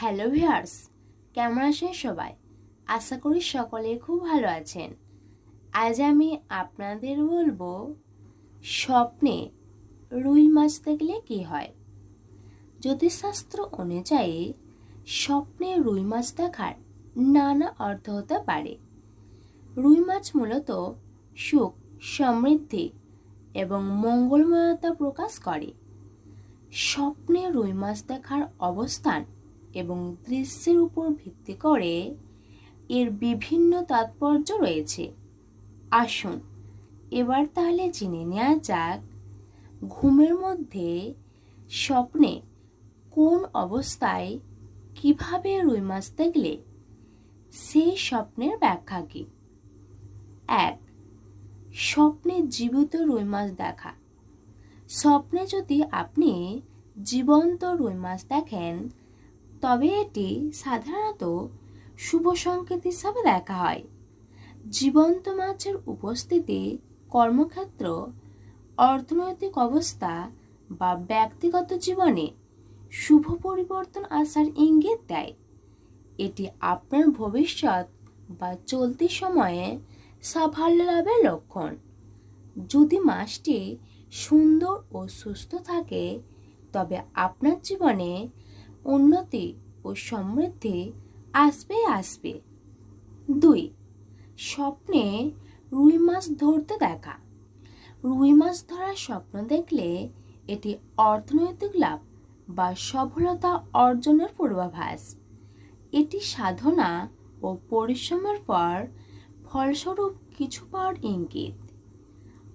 Hello viewers, কেমন আছেন সবাই? আশা করি সকলে খুব ভালো আছেন। আজ আমি আপনাদের বলব স্বপ্নে রুই মাছ দেখলে কি হয়? জ্যোতিষশাস্ত্র অনুযায়ী স্বপ্নে রুই মাছ দেখার নানা অর্থ হতে পারে। রুই মাছ মূলত সুখ, সমৃদ্ধি এবং মঙ্গলময়তা প্রকাশ করে। স্বপ্নে রুই মাছ দেখার অবস্থান এবং দৃশ্যের উপর ভিত্তি করে এর বিভিন্ন তাৎপর্য রয়েছে। আসুন এবার তাহলে জেনে নেওয়া যাক, ঘুমের মধ্যে স্বপ্নে কোন অবস্থায় কীভাবে রুই মাছ দেখলে সেই স্বপ্নের ব্যাখ্যা কী? এক, স্বপ্নে জীবিত রুই মাছ দেখা। স্বপ্নে যদি আপনি জীবন্ত রুই মাছ দেখেন তবে এটি সাধারণত শুভ সংকেত হিসাবে দেখা হয়। জীবন্ত মাছের উপস্থিতি, কর্মক্ষেত্র, অর্থনৈতিক অবস্থা বা ব্যক্তিগত জীবনে শুভ পরিবর্তন আসার ইঙ্গিত দেয়। এটি আপনার ভবিষ্যৎ বা চলতি সময়ে সাফল্য লাভের লক্ষণ। যদি মাসটি সুন্দর ও সুস্থ থাকে, তবে আপনার জীবনে উন্নতি ও সমৃদ্ধি আসবে আসবে। দুই, স্বপ্নে রুই মাছ ধরতে দেখা। রুই মাছ ধরার স্বপ্ন দেখলে এটি অর্থনৈতিক লাভ বা সফলতা অর্জনের পূর্বাভাস। এটি সাধনা ও পরিশ্রমের পর ফলস্বরূপ কিছু পাওয়ার ইঙ্গিত।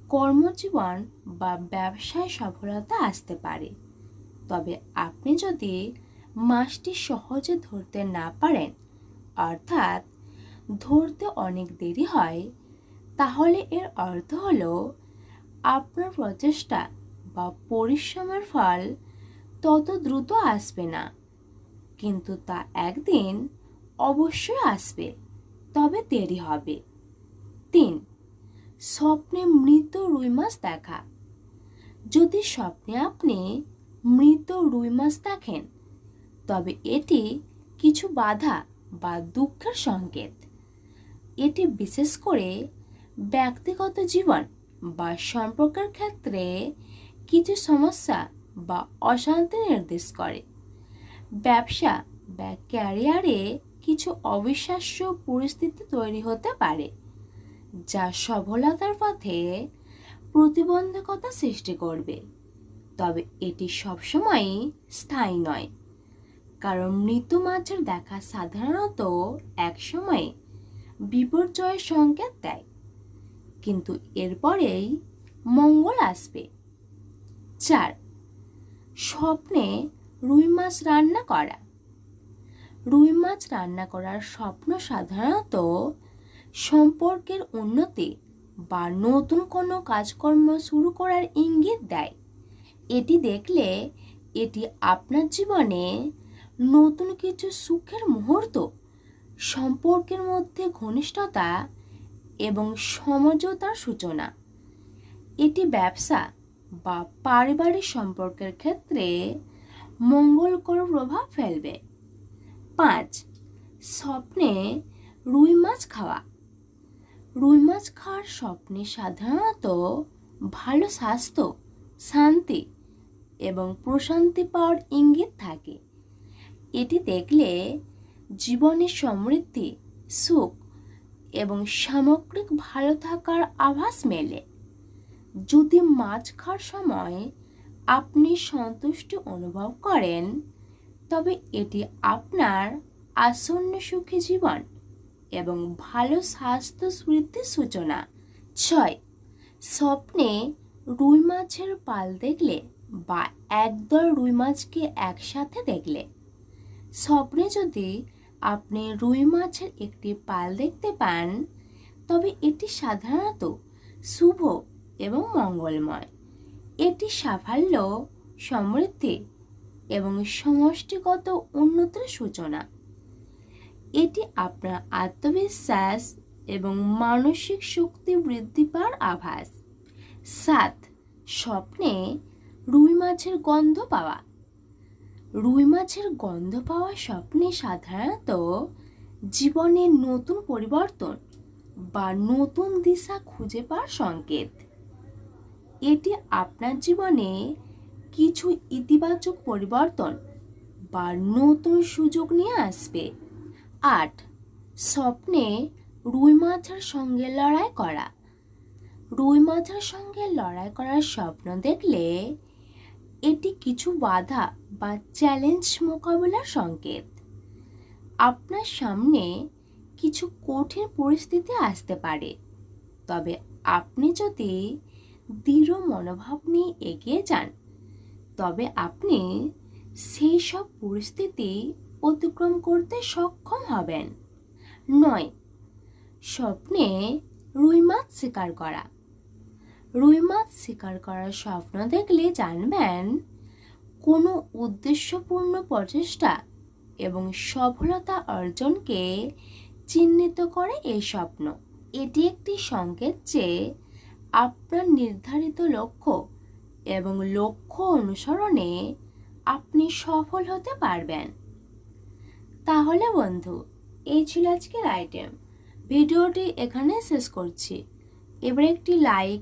কর্মজীবন বা ব্যবসায় সফলতা আসতে পারে। তবে আপনি যদি মাছটি সহজে ধরতে না পারেন। অর্থাৎ ধরতে অনেক দেরি হয়। তাহলে এর অর্থ হল, আপনার প্রচেষ্টা বা পরিশ্রমের ফল তত দ্রুত আসবে না। কিন্তু তা একদিন অবশ্যই আসবে, তবে দেরি হবে। তিন, স্বপ্নে মৃত রুই মাছ দেখা। যদি স্বপ্নে আপনি মৃত রুই মাছ দেখেন তবে এটি কিছু বাধা বা দুঃখের সংকেত। এটি বিশেষ করে ব্যক্তিগত জীবন বা সম্পর্কের ক্ষেত্রে কিছু সমস্যা বা অশান্তি নির্দেশ করে। ব্যবসা বা ক্যারিয়ারে কিছু অবিশ্বাস্য পরিস্থিতি তৈরি হতে পারে, যা সফলতার পথে প্রতিবন্ধকতা সৃষ্টি করবে। তবে এটি সবসময়ই স্থায়ী নয়। কারণ মৃত মাছের দেখা সাধারণত এক সময়ে বিপর্যয়ের সংকেত দেয়। কিন্তু এরপরেই মঙ্গল আসবে। চার, স্বপ্নে রুই মাছ রান্না করা। রুই মাছ রান্না করার স্বপ্ন সাধারণত সম্পর্কের উন্নতি বা নতুন কোনো কাজকর্ম শুরু করার ইঙ্গিত দেয়। এটি দেখলে এটি আপনার জীবনে নতুন কিছু সুখের মুহূর্ত, সম্পর্কের মধ্যে ঘনিষ্ঠতা এবং সমঝোতার সূচনা। এটি ব্যবসা বা পারিবারিক সম্পর্কের ক্ষেত্রে মঙ্গলকর প্রভাব ফেলবে। পাঁচ, স্বপ্নে রুই মাছ খাওয়া। রুই মাছ খাওয়ার স্বপ্নে সাধারণত ভালো স্বাস্থ্য, শান্তি এবং প্রশান্তি পাওয়ার ইঙ্গিত থাকে। এটি দেখলে জীবনের সমৃদ্ধি, সুখ এবং সামগ্রিক ভালো থাকার আভাস মেলে। যদি মাছ খাওয়ার সময় আপনি সন্তুষ্টি অনুভব করেন, তবে এটি আপনার আসন্ন সুখী জীবন এবং ভালো স্বাস্থ্য বৃদ্ধির সূচনা। ছয়, স্বপ্নে রুই মাছের পাল দেখলে বা একদল রুই মাছকে একসাথে দেখলে স্বপ্নে যদি আপনি রুই মাছের একটি পাল দেখতে পান, তবে এটি সাধারণত শুভ এবং মঙ্গলময়। এটি সাফল্য, সমৃদ্ধি এবং সমষ্টিগত উন্নতির সূচনা। এটি আপনার আত্মবিশ্বাস এবং মানসিক শক্তি বৃদ্ধি পাওয়ার আভাস। সাত, স্বপ্নে রুই মাছের গন্ধ পাওয়া। রুই মাছের গন্ধ পাওয়া স্বপ্নে সাধারণত জীবনের নতুন পরিবর্তন বা নতুন দিশা খুঁজে পাওয়ার সংকেত। এটি আপনার জীবনে কিছু ইতিবাচক পরিবর্তন বা নতুন সুযোগ নিয়ে আসবে। আট, স্বপ্নে রুই মাছের সঙ্গে লড়াই করা। রুই মাছের সঙ্গে লড়াই করার স্বপ্ন দেখলে এটি কিছু বাধা বা চ্যালেঞ্জ মোকাবেলার সংকেত। আপনার সামনে কিছু কঠিন পরিস্থিতি আসতে পারে। তবে আপনি যদি দৃঢ় মনোভাব নিয়ে এগিয়ে যান, তবে আপনি সেই সব পরিস্থিতি অতিক্রম করতে সক্ষম হবেন। নয়, স্বপ্নে রুই মাছ শিকার করা। রুই মাছ শিকার করার স্বপ্ন দেখলে জানবেন, কোনো উদ্দেশ্যপূর্ণ প্রচেষ্টা এবং সফলতা অর্জনকে চিহ্নিত করে এই স্বপ্ন। এটি একটি সংকেত যে আপনার নির্ধারিত লক্ষ্য এবং লক্ষ্য অনুসরণে আপনি সফল হতে পারবেন। তাহলে বন্ধু, এই ছিল আজকের আইটেম ভিডিওটি এখানে শেষ করছি। এবার একটি লাইক